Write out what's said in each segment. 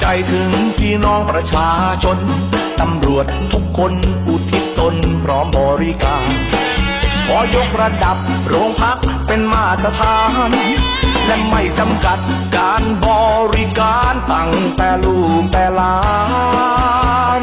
ใจถึงพี่น้องประชาชน ตำรวจทุกคนอุทิศตนพร้อมบริการ ขอยกระดับโรงพักเป็นมาตรฐาน และไม่จำกัดการบริการตั้งแต่ลูกแต่ลาน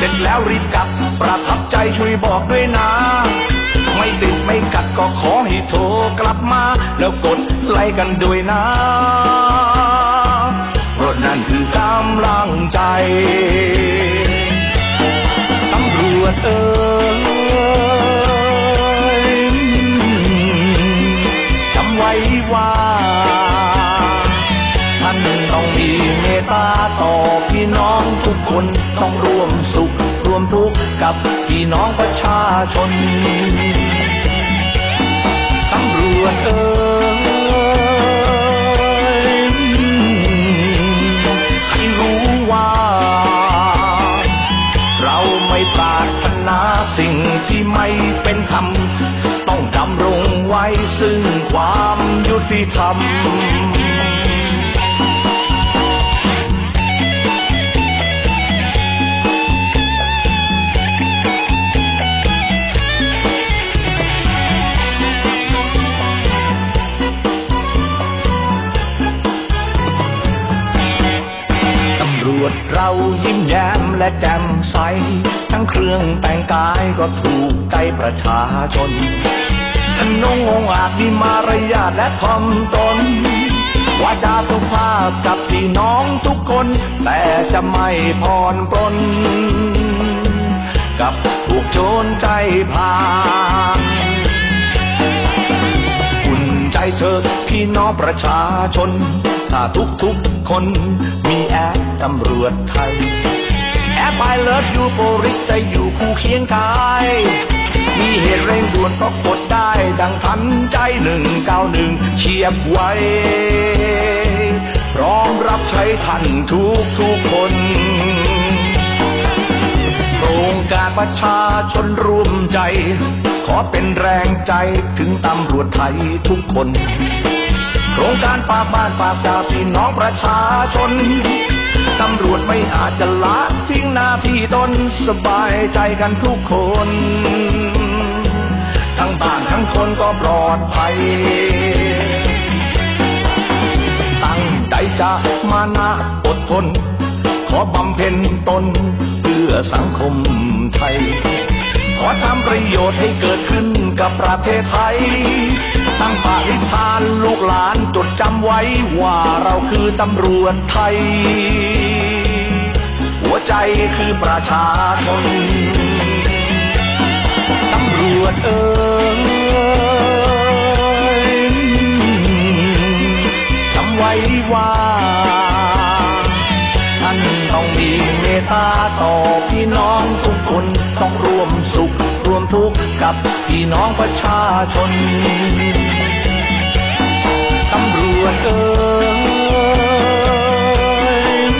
เสร็จแล้วรีบกลับ ประทับใจช่วยบอกด้วยนะ ไม่ติดไม่กัดก็ขอให้โทรกลับมา แล้วกดไลค์กันด้วยนะเพราะนั่นคือกำลังใจตำรวจเอ่ยจำไว้ว่า ต้องร่วมสุขร่วมทุกข์กับพี่น้องประชาชนตำรวจเอ่ยให้รู้ว่า เราไม่ปรารถนาสิ่งที่ไม่เป็นธรรมต้องดำรงไว้ซึ่งความยุติธรรม วจเรายิ้มแย้มและแจ่มใส ทั้งเครื่องแต่งกายก็ถูกใจประชาชนท่านนงองอาจมีมารยาทและทอมตนวาจาสุภาพกับพี่น้องทุกคน แต่จะไม่ผ่อนปลนกับพวกโจรใจพาอุ่นใจเธอพี่น้องประชาชน ถ้าทุกทุกๆคน มีแอปตำรวจไทย แอปไอเลิฟยูโปริสจะอยู่คู่เคียงกายมีเหตุเร่งด่วนก็กดได้ ดังทันใจหนึ่งเก้าหนึ่งเฉียบไว้ พร้อมรับใช้ท่านทุกทุกๆคนโครงการประชาชนร่วมใจ ขอเป็นแรงใจถึงตำรวจไทยทุกคน โครงการปราบบ้านปราบจาพี่น้องประชาชน ตำรวจไม่อาจจะละทิ้งหน้าที่ตนสบายใจกันทุกคน ทั้งบ้านทั้งคนก็ปลอดภัย ตั้งใจจะมานะอดทน ขอบำเพ็ญตนเพื่อสังคมไทย ขอทำประโยชน์ให้เกิดขึ้นกับประเทศไทย ตั้งปณิธานลูกหลานจดจำไว้ว่าเราคือตำรวจไทย หัวใจคือประชาชนตำรวจเอ่ยจำไว้ว่าท่านต้องมีเมตตาต่อพี่น้องทุกคนต้องร่วมสุข วมทุกข์กับพี่น้องประชาชน ตำรวจเอ่ย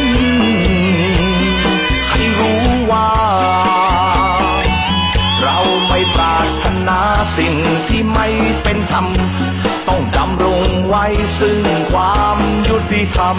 ให้รู้ว่า เราไม่ปรารถนาสิ่งที่ไม่เป็นธรรม ต้องดำรงไว้ซึ่งความยุติธรรม